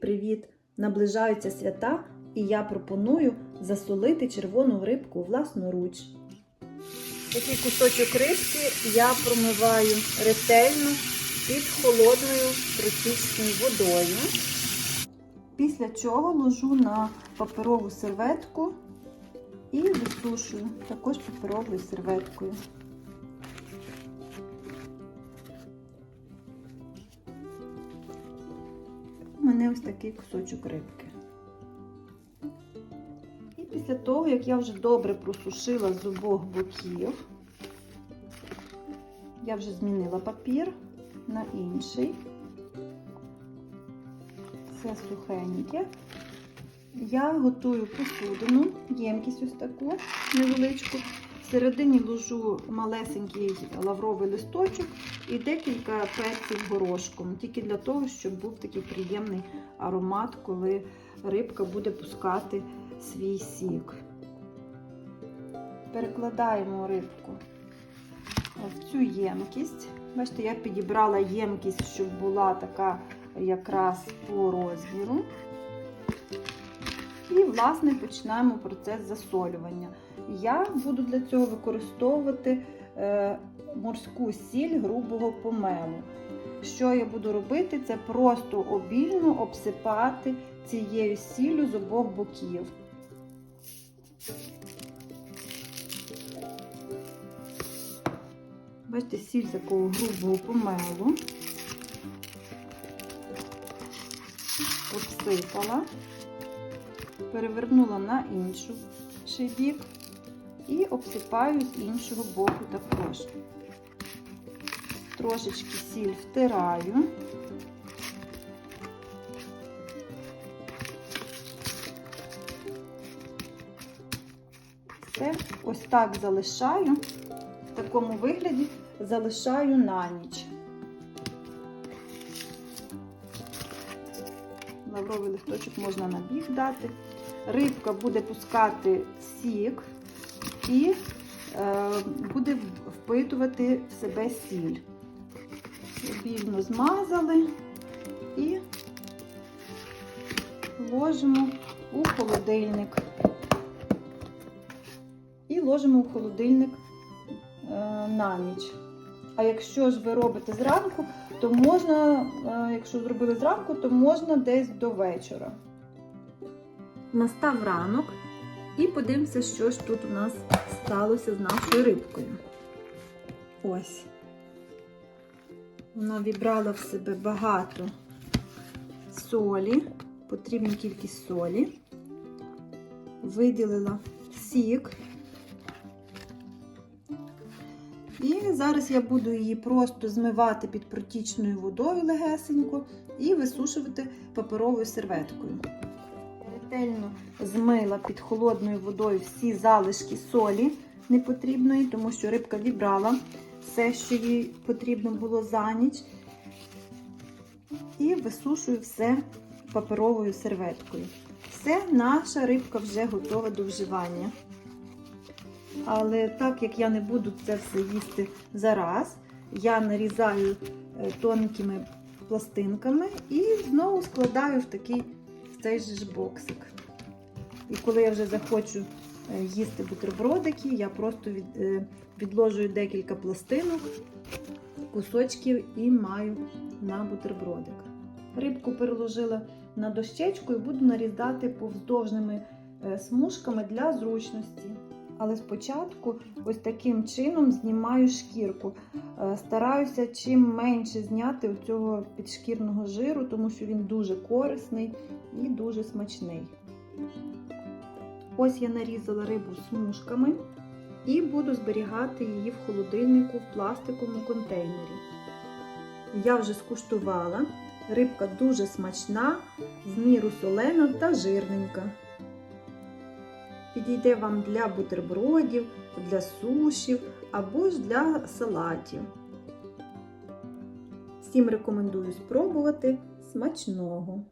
Привіт-привіт! Наближаються свята, і я пропоную засолити червону рибку власноруч. Такий кусочок рибки я промиваю ретельно під холодною протічною водою. Після чого ложу на паперову серветку і висушую також паперовою серветкою. Мене ось такий кусочок рибки. І після того, як я вже добре просушила з обох боків, я вже змінила папір на інший. Це сухеньке. Я готую посудину, ємкість ось таку невеличку. Всередині ложу малесенький лавровий листочок і декілька перців горошком, тільки для того, щоб був такий приємний аромат, коли рибка буде пускати свій сік. Перекладаємо рибку в цю ємкість. Бачите, я підібрала ємкість, щоб була така якраз по розміру. І, власне, починаємо процес засолювання. Я буду для цього використовувати е, морську сіль грубого помелу. Що я буду робити? Це просто обільно обсипати цією сіллю з обох боків. Бачите, сіль такого грубого помелу. Обсипала, перевернула на інший бік і обсипаю з іншого боку також. Трошечки сіль втираю. Все, ось так залишаю, в такому вигляді залишаю на ніч. Лавровий листочок можна на бік дати. Рибка буде пускати сік і е, буде впитувати в себе сіль. Обільно змазали і ложимо у холодильник. І ложимо в холодильник е, на ніч. А якщо ж ви робите зранку, то можна, е, якщо зробили зранку, то можна десь до вечора. Настав ранок і подивимося, що ж тут у нас сталося з нашою рибкою. Ось. Вона вібрала в себе багато солі, потрібну кількість солі, виділила сік. І зараз я буду її просто змивати під протічною водою легесенько і висушувати паперовою серветкою. Ретельно змила під холодною водою всі залишки солі непотрібної, тому що рибка вібрала все, що їй потрібно було за ніч. І висушую все паперовою серветкою. Все, наша рибка вже готова до вживання. Але так як я не буду це все їсти зараз, я нарізаю е, тонкими пластинками і знову складаю в такий цей ж боксик. І коли я вже захочу е, їсти бутербродики, я просто від, е, відложую декілька пластинок, кусочків і маю на бутербродик. Рибку переложила на дощечку і буду нарізати повздовжними смужками для зручності. Але спочатку ось таким чином знімаю шкірку. Стараюся чим менше зняти цього підшкірного жиру, тому що він дуже корисний і дуже смачний. Ось я нарізала рибу смужками і буду зберігати її в холодильнику в пластиковому контейнері. Я вже скуштувала. Рибка дуже смачна, в міру солена та жирненька. Підійде вам для бутербродів, для сушів або ж для салатів. Всім рекомендую спробувати смачного!